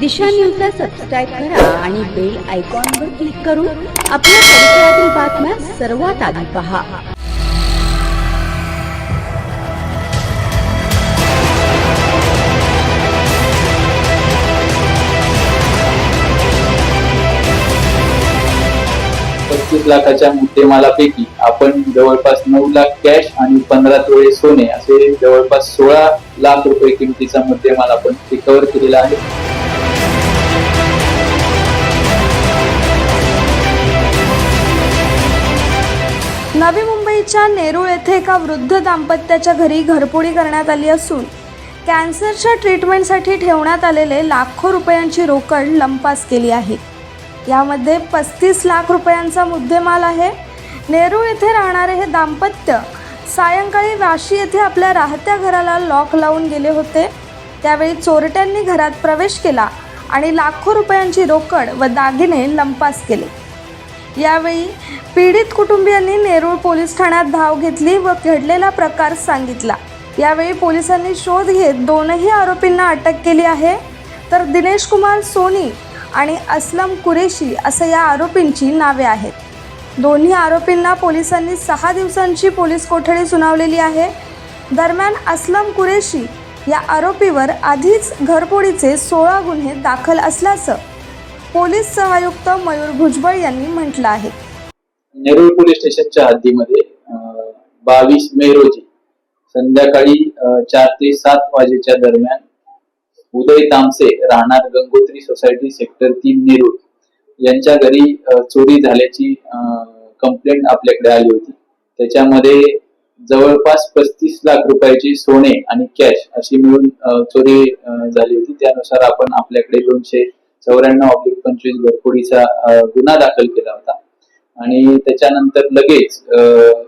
दिशा न्यूजला सबस्क्राईब करा आणि बेल आयकॉनवर क्लिक करून आपल्या परिसरातील बातम्या सर्वात आधी पहा. पस्तीस लाखाच्या मुद्देमालापैकी आपण जवळपास नऊ लाख कॅश आणि पंधरा तोळे सोने असे जवळपास सोळा लाख रुपये किमतीचा मुद्देमाल आपण रिकव्हर केलेला आहे. नवी मुंबईच्या नेरूळ येथे एका वृद्ध दाम्पत्याच्या घरी घरपोडी करण्यात आली असून कॅन्सरच्या ट्रीटमेंटसाठी ठेवण्यात आलेले लाखो रुपयांची रोकड लंपास केली आहे. यामध्ये पस्तीस लाख रुपयांचा मुद्देमाल आहे. नेरूळ येथे राहणारे हे दाम्पत्य सायंकाळी वाशी येथे आपल्या राहत्या घराला लॉक लावून गेले होते. त्यावेळी चोरट्यांनी घरात प्रवेश केला आणि लाखो रुपयांची रोकड व दागिने लंपास केले. यावेळी पीडित कुटुंबियांनी नेरूळ पोलीस ठाण्यात धाव घेतली व घडलेला प्रकार सांगितला. यावेळी पोलिसांनी शोध घेत दोनही आरोपींना अटक केली आहे. तर दिनेश कुमार सोनी आणि असलम कुरेशी असं या आरोपींची नावे आहेत. दोन्ही आरोपींना पोलिसांनी सहा दिवसांची पोलीस कोठडी सुनावलेली आहे. दरम्यान असलम कुरेशी या आरोपीवर आधीच घरपोडीचे सोळा गुन्हे दाखल असल्याचं पोलीस सहआयुक्त मयूर भुजबळ यांनी म्हटलं आहे. नेरूळ पोलीस स्टेशनच्या हद्दीमध्ये बावीस मे रोजी संध्याकाळी चार ते सात वाजेच्या दरम्यान उदय तामसे राहणार गंगोत्री सोसायटी सेक्टर तीन नेरूळ यांच्या घरी चोरी झाल्याची कंप्लेंट आपल्याकडे आली होती. त्याच्यामध्ये जवळपास पस्तीस लाख रुपयाची सोने आणि कॅश अशी मिळून चोरी झाली होती. त्यानुसार आपण आपल्याकडे दोनशे चौऱ्याण्णव ऑब्लिक पंचवीस घरफोडीचा गुन्हा दाखल केला होता. आणि त्याच्यानंतर लगेच अं,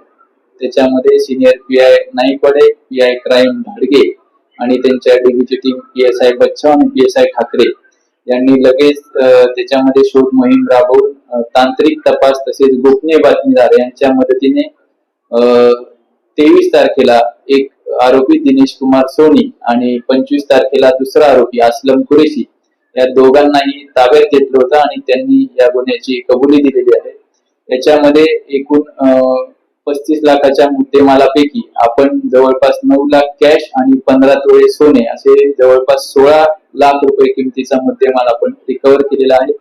त्याच्यामध्ये senior P I Naikwade P I crime Dhadge आणि त्यांच्या डीबीची team P S I Bachcha आणि पी एस आय ठाकरे यांनी लगेच त्याच्यामध्ये शोध मोहीम राबवून तांत्रिक तपास तसेच गोपनीय बातमीदार यांच्या मदतीने तेवीस तारखेला एक आरोपी दिनेश कुमार सोनी आणि पंचवीस तारखेला दुसरा आरोपी असलम कुरेशी या दोघांनाही ताब्यात घेतलं होतं आणि त्यांनी या गुन्ह्याची कबुली दिलेली आहे. याच्यामध्ये एकूण पस्तीस लाखाच्या मुद्देमालापैकी आपण जवळपास नऊ लाख कॅश आणि पंधरा तोळे सोने असे जवळपास सोळा लाख रुपये किमतीचा मुद्देमाल आपण रिकव्हर केलेला आहे.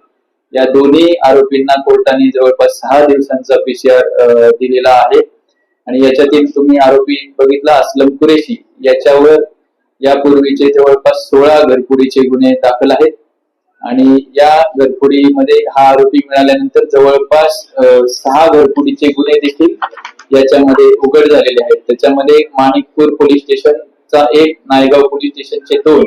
या दोन्ही आरोपींना कोर्टाने जवळपास सहा दिवसांचा पीसीआर दिलेला आहे. आणि याच्यातील तुम्ही आरोपी बघितला असलम कुरेशी याच्यावर यापूर्वीचे जवळपास सोळा घरपुरीचे गुन्हे दाखल आहेत. आणि या घरफोडीमध्ये हा आरोपी मिळाल्यानंतर जवळपास सहा घरफोडीचे गुन्हे देखील याच्यामध्ये उघड झालेले आहेत. त्याच्यामध्ये माणिकपूर पोलीस स्टेशनचा एक नायगाव पोलीस स्टेशनचे दोन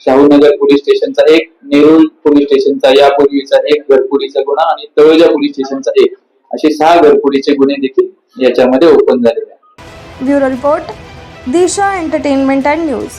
शाहूनगर पोलीस स्टेशनचा एक नेरूळ पोलीस स्टेशनचा यापूर्वीचा एक घरफोडीचा गुन्हा आणि तळोजा पोलीस स्टेशनचा एक. असे सहा घरफोडीचे गुन्हे देखील याच्यामध्ये ओपन झालेले आहेत. Bureau report Disha entertainment and news.